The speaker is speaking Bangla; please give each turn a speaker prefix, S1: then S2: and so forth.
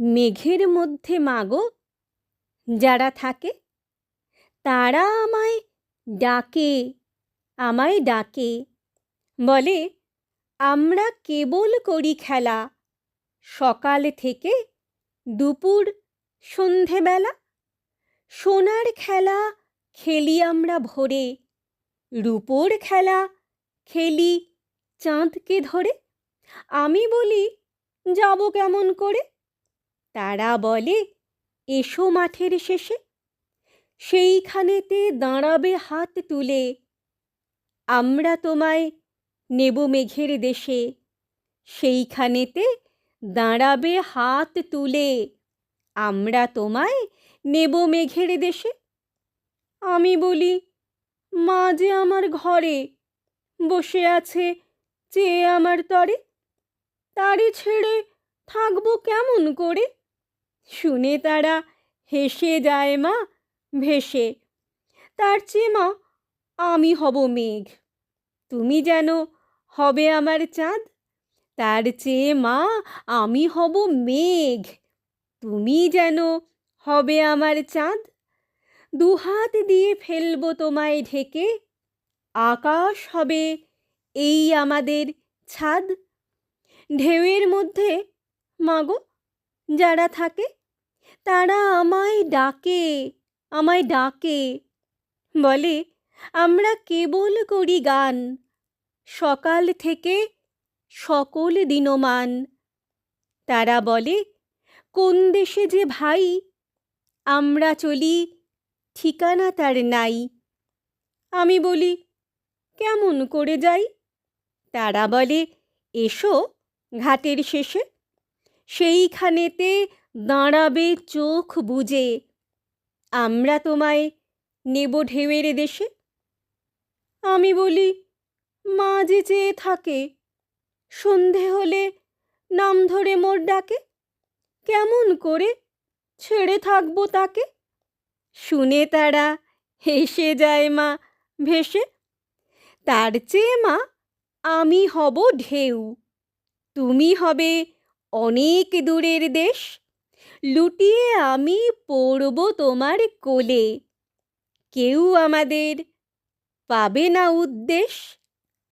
S1: মেঘের মধ্যে মাগো, যারা থাকে তারা আমায় ডাকে আমায় ডাকে। বলে, আমরা কেবল করি খেলা, সকাল থেকে দুপুর সন্ধেবেলা। সোনার খেলা খেলি আমরা ভোরে, রূপোর খেলা খেলি চাঁদকে ধরে। আমি বলি, যাব কেমন করে? তারা বলে, এসো মাঠের শেষে। সেইখানেতে দাঁড়াবে হাত তুলে। আমরা তোমায় নেব মেঘের দেশে। সেইখানেতে দাঁড়াবে হাত তুলে। আমরা তোমায় নেব মেঘের দেশে। আমি বলি, মা যে আমার ঘরে বসে আছে চেয়ে আমার তরে, তারে ছেড়ে থাকব কেমন করে? শুনে তারা হেসে যায় মা, ভেসে। তার চেয়ে মা, আমি হব মেঘ। তুমি যেন হবে আমার চাঁদ, তার চেয়ে মা, আমি হব মেঘ। তুমি যেন হবে আমার চাঁদ, দুহাত দিয়ে ফেলব তোমায় ঢেকে। আকাশ হবে এই আমাদের ছাদ। ঢেউয়ের মধ্যে মাগো যারা থাকে, তারা আমায় ডাকে আমায় ডাকে। বলে, আমরা কেবল করি গান, সকাল থেকে সকল দিনমান। তারা বলে, কোন দেশে যে ভাই, আমরা চলি ঠিকানা তার নাই। আমি বলি, কেমন করে যাই? তারা বলে, এসো ঘাটের শেষে। সেইখানেতে দাঁড়াবে চোখ বুজে। আমরা তোমায় নেব ঢেউয়ের দেশে? আমি বলি, মা যে চেয়ে থাকে, সন্ধে হলে নাম ধরে মোর ডাকে। কেমন করে ছেড়ে থাকব তাকে? শুনে তারা হেসে যায় মা ভেসে। তার চেয়ে মা আমি হব ঢেউ। তুমি হবে অনেক দূরের দেশ। লুটিয়ে আমি পড়ব তোমার কোলে। কেউ আমাদের পাবে না উদ্দেশ